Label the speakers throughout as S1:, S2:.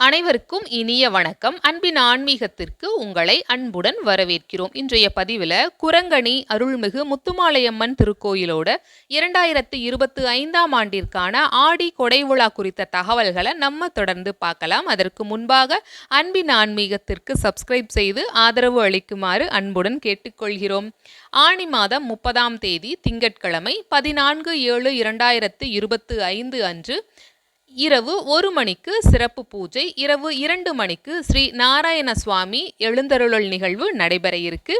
S1: அனைவருக்கும் இனிய வணக்கம். அன்பின் ஆன்மீகத்திற்கு உங்களை அன்புடன் வரவேற்கிறோம். இன்றைய பதிவில் குரங்கணி அருள்மிகு முத்துமாலையம்மன் திருக்கோயிலோட இரண்டாயிரத்து இருபத்தி ஐந்தாம் ஆண்டிற்கான ஆடி கொடைவிழா குறித்த தகவல்களை நம்ம தொடர்ந்து பார்க்கலாம். அதற்கு முன்பாக அன்பின் ஆன்மீகத்திற்கு சப்ஸ்கிரைப் செய்து ஆதரவு அளிக்குமாறு அன்புடன் கேட்டுக்கொள்கிறோம். ஆணி மாதம் முப்பதாம் தேதி திங்கட்கிழமை பதினான்கு ஏழு இரண்டாயிரத்து இருபத்து ஐந்து அன்று இரவு ஒரு மணிக்கு சிறப்பு பூஜை இரவு இரண்டு மணிக்கு ஸ்ரீ நாராயண சுவாமி எழுந்தருளல் நிகழ்வு நடைபெற இருக்கு.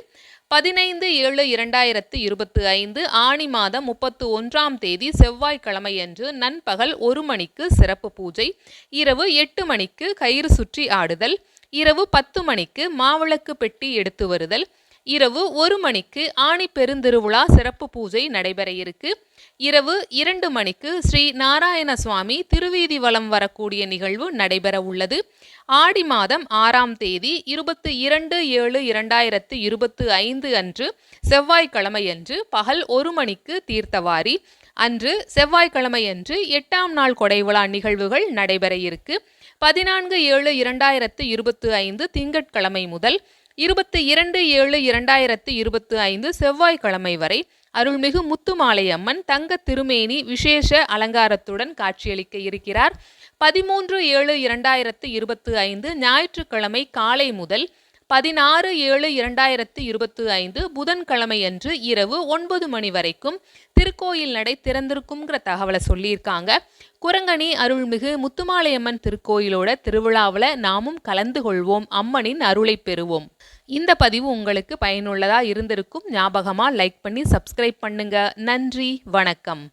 S1: பதினைந்து ஏழு இரண்டாயிரத்து இருபத்தி ஐந்து ஆணி மாதம் முப்பத்து ஒன்றாம் தேதி செவ்வாய்க்கிழமையன்று நண்பகல் ஒரு மணிக்கு சிறப்பு பூஜை இரவு எட்டு மணிக்கு கயிறு சுற்றி ஆடுதல் இரவு பத்து மணிக்கு மாவிளக்கு பெட்டி எடுத்து வருதல் இரவு ஒரு மணிக்கு ஆணி பெருந்திருவிழா சிறப்பு பூஜை நடைபெற இருக்கு. இரவு இரண்டு மணிக்கு ஸ்ரீ நாராயண சுவாமி திருவீதி வலம் வரக்கூடிய நிகழ்வு நடைபெற உள்ளது. ஆடி மாதம் ஆறாம் தேதி இருபத்தி இரண்டு ஏழு இரண்டாயிரத்து இருபத்து ஐந்து அன்று செவ்வாய்க்கிழமையன்று பகல் ஒரு மணிக்கு தீர்த்தவாரி. அன்று செவ்வாய்க்கிழமையன்று எட்டாம் நாள் கொடைவிழா நிகழ்வுகள் நடைபெற இருக்கு. பதினான்கு ஏழு இரண்டாயிரத்து இருபத்து ஐந்து திங்கட்கிழமை முதல் இருபத்தி இரண்டு ஏழு இரண்டாயிரத்து இருபத்தி ஐந்து செவ்வாய்க்கிழமை வரை அருள்மிகு முத்துமாலையம்மன் தங்க திருமேனி விசேஷ அலங்காரத்துடன் காட்சியளிக்க இருக்கிறார். பதிமூன்று ஏழு இரண்டாயிரத்து இருபத்தி ஐந்து ஞாயிற்றுக்கிழமை காலை முதல் பதினாறு ஏழு இரண்டாயிரத்து இருபத்தி ஐந்து புதன்கிழமையன்று இரவு ஒன்பது மணி வரைக்கும் திருக்கோயில் நடை திறந்திருக்குங்கிற தகவலை சொல்லியிருக்காங்க. குரங்கணி அருள்மிகு முத்துமாலையம்மன் திருக்கோயிலோட திருவிழாவில் நாமும் கலந்து கொள்வோம். அம்மனின் அருளை பெறுவோம். இந்த பதிவு உங்களுக்கு பயனுள்ளதாக இருந்திருக்கும். ஞாபகமாக லைக் பண்ணி சப்ஸ்கிரைப் பண்ணுங்க. நன்றி வணக்கம்.